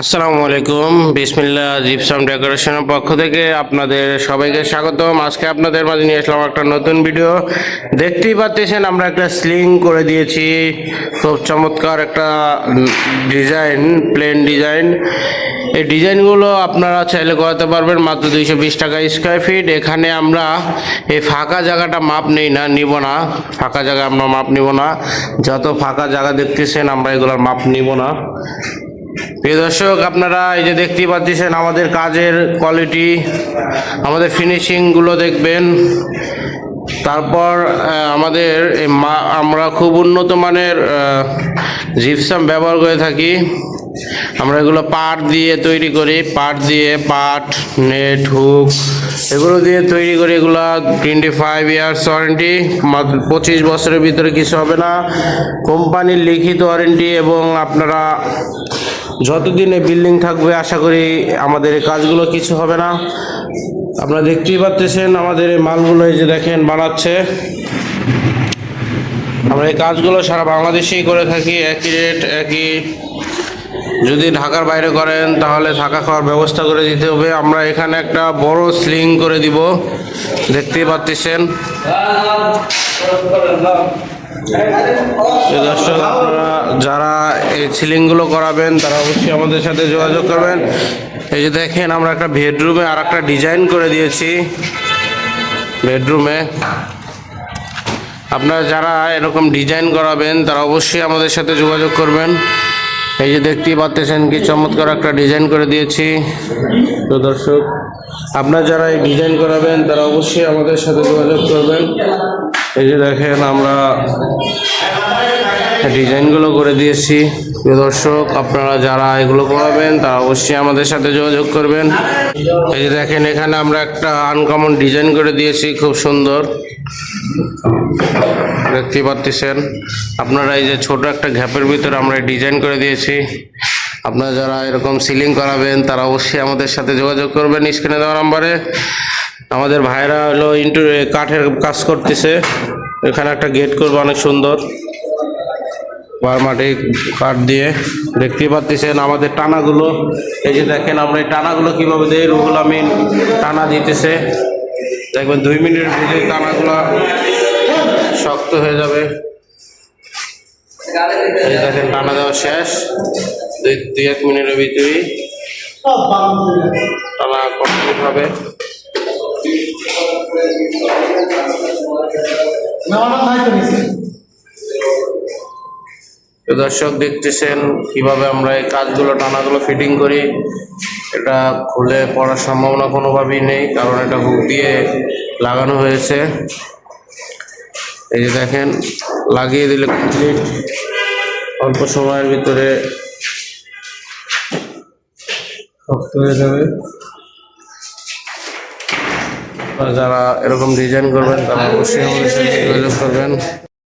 আসসালামু আলাইকুম। বিসমিল্লা জিপসাম ডেকোরেশনের পক্ষ থেকে আপনাদের সবাইকে স্বাগতম। আজকে আপনাদের মাঝে নিয়ে আসলাম একটা নতুন ভিডিও। দেখতেই পাচ্ছেন, আমরা একটা স্লিং করে দিয়েছি। খুব চমৎকার একটা ডিজাইন প্লেন ডিজাইন। এই ডিজাইনগুলো আপনারা চাইলে করাতে পারবেন মাত্র দুইশো বিশ টাকা স্কোয়ার ফিট এখানে আমরা এই ফাঁকা জায়গাটা মাপ নেই না, নিব না। ফাঁকা জায়গা আমরা মাপ নিব না। যত ফাঁকা জায়গা দেখতেছেন, আমরা এগুলোর মাপ নিব না। প্রিয় দর্শক, আপনারা এই যে দেখতেই পাচ্ছেন আমাদের কাজের কোয়ালিটি আমাদের ফিনিশিংগুলো দেখবেন। তারপর আমাদের আমরা খুব উন্নত মানের জিপসাম ব্যবহার করে থাকি। আমরা এগুলো পাট দিয়ে তৈরি করি। পাট দিয়ে পাট নেট হুক এগুলো দিয়ে তৈরি করি এগুলো টোয়েন্টি ফাইভ ইয়ার্স ওয়ারেন্টি পঁচিশ বছরের ভিতরে কিছু হবে না। কোম্পানির লিখিত ওয়ারেন্টি এবং আপনারা যতদিন বিল্ডিং থাকবে, আশা করি আমাদের কাজগুলো কিছু হবে না। আপনারা দেখতেই পাচ্ছেন আমাদের এই মালগুলো এই যে দেখেন বানাচ্ছে। আমরা এই কাজগুলো সারা বাংলাদেশেই করে থাকি, একই রেট একই যদি ঢাকার বাইরে করেন, তাহলে থাকা খাওয়ার ব্যবস্থা করে দিতে হবে। আমরা এখানে একটা বড় স্লিং করে দিব। দেখতেই পাচ্ছেন। দর্শক, আপনারা যারা এই সিলিংগুলো করাবেন, তারা অবশ্যই আমাদের সাথে যোগাযোগ করবেন। এই যে দেখেন, আমরা একটা বেডরুমে আর একটা ডিজাইন করে দিয়েছি। বেডরুমে আপনারা যারা এরকম ডিজাইন করাবেন, তারা অবশ্যই আমাদের সাথে যোগাযোগ করবেন। এই যে দেখতেই পাচ্ছেন কি চমৎকার একটা ডিজাইন করে দিয়েছি। তো দর্শক, আপনারা যারা এই ডিজাইন করাবেন, তারা অবশ্যই আমাদের সাথে যোগাযোগ করবেন। এই যে দেখেন, আমরা ডিজাইনগুলো করে দিয়েছি। প্রিয় দর্শক, আপনারা যারা এগুলো করাবেন তারা অবশ্যই আমাদের সাথে যোগাযোগ করবেন। এই যে দেখেন, এখানে আমরা একটা আনকমন ডিজাইন করে দিয়েছি, খুব সুন্দর। দেখতে পাচ্ছেন? আপনারা এই যে ছোট একটা ঘ্যাপের ভিতরে আমরা ডিজাইন করে দিয়েছি। আপনারা যারা এরকম সিলিং করাবেন, তারা অবশ্যই আমাদের সাথে যোগাযোগ করবেন স্ক্রিনে দেওয়া নাম্বারে আমাদের ভাইরা হলো ইন্টু কাঠের কাজ করতেছে। এখানে একটা গেট করব, অনেক সুন্দর। বার মাটি কাঠ দিয়ে দেখতেই পাচ্ছেন আমাদের টানাগুলো। এই যে দেখেন আমরা এই টানাগুলো কীভাবে দিই? রুহুল আমিন টানা দিতেছে। দেখবেন দুই মিনিটের ভিতরে টানাগুলো শক্ত হয়ে যাবে। এই দেখেন টানা দেওয়া শেষ। দুই দুই, এক মিনিটের ভিতরেই টানা কমপ্লিট হবে। দর্শক দেখতেছেন কীভাবে আমরা এই কাজগুলো, টানাগুলো ফিটিং করি। এটা খুলে পড়ার সম্ভাবনা কোনোভাবেই নেই, কারণ এটা হুক দিয়ে লাগানো হয়েছে। এই যে দেখেন, লাগিয়ে দিলে কমপ্লিট অল্প সময়ের ভিতরে শক্ত হয়ে যাবে। যারা এরকম ডিজাইন করবেন, তারা অবশ্যই আমাদের সাথে যোগাযোগ করবেন।